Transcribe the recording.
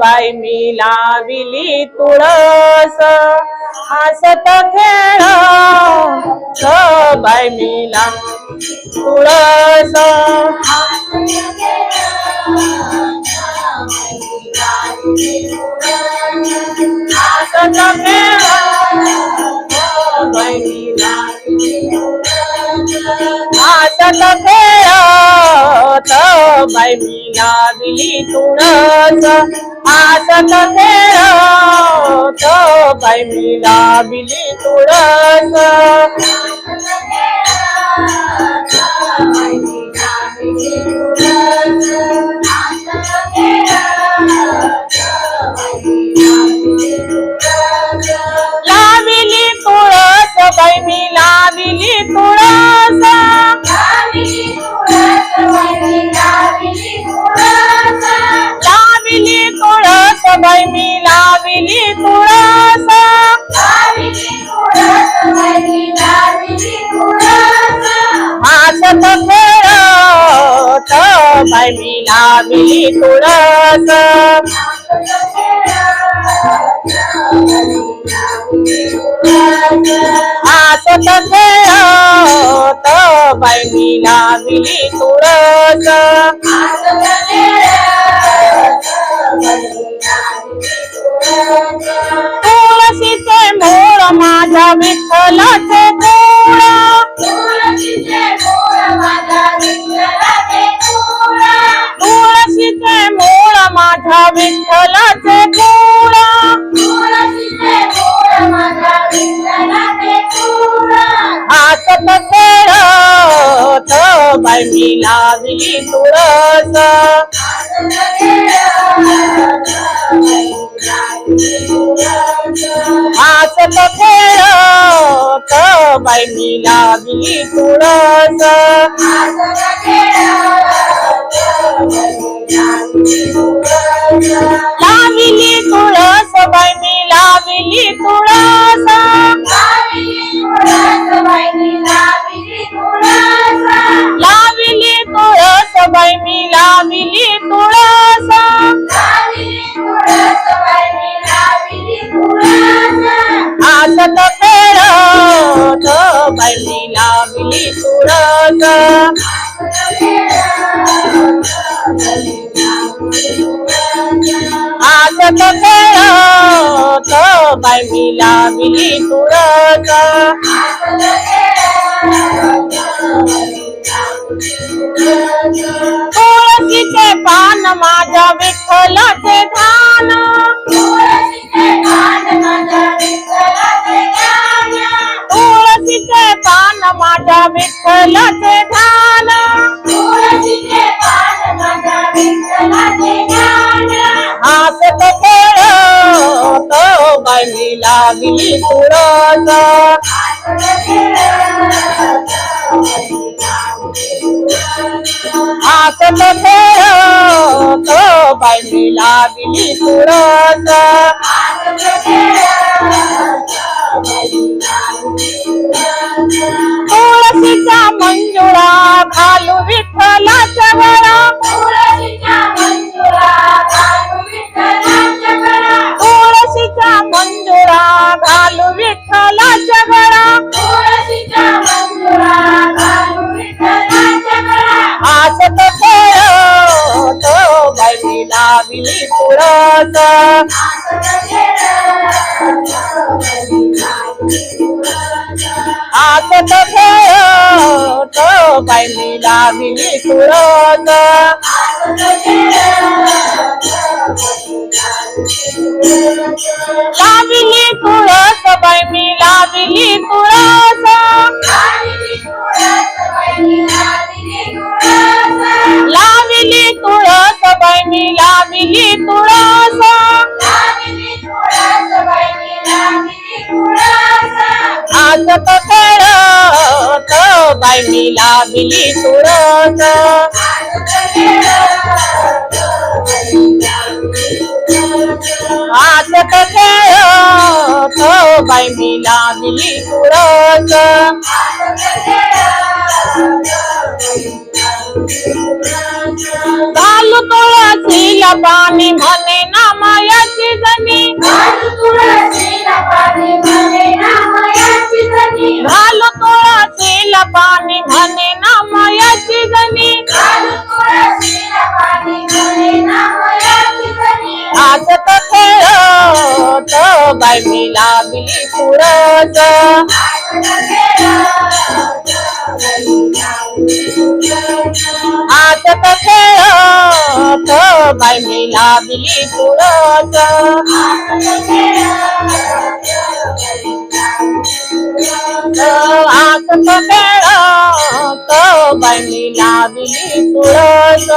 बाई मी लाविली तुळस. हसत खेळ. हो बाई मी लाविली तुळस. हसत खेळ. बाई मी हसत खेळत. बाई मी लाविली तुळस. हसत तो बाई मी लाविली तुळस. लाविली तुळस हसत खेळत बाई मी लाविली तुळस खेळत बाई मी लावली तुळस हसत खेळत बाई लावली तुळस लाविली तुळस बाई मी तुळस लाविली तुळस हसत खेळत बाई मी लाविली तुळस तुळशीचे पान माझ्या विठ्ठलाचे धान तुळशीचे पान माझ्या विठ्ठलाचे धान हसत खेळत बाई मी लाविली तुळस खेळत बाई लागली तुळस तुळशीचा मंजुळा घालू विठ्ठलाच्या गळा. तुळशीचा मंजुळा घालू विठ्ठलाच्या गळा. हसत खेळत बाई मी लाविली तुळस हसत तो बाई मी लाविली लाविली तुळस बाई मी लाविली तुळस हसत खेळत बाई मिली सुरत. तुळस हसत खेळत बाई मी लाविली तुळस तुळशीला पाणी म्हणे नामयाची जणी काल तुळशीला पाणी म्हणे नामयाची घालू पाणी म्हणे नामयाची जणी घालू पाणी म्हणे नामयाची जनी. हसत खेळत बाई मी लागली तुळस हसत खेळत बाई मी लागली तुळस आत खेळत बाई मी लागली तुळस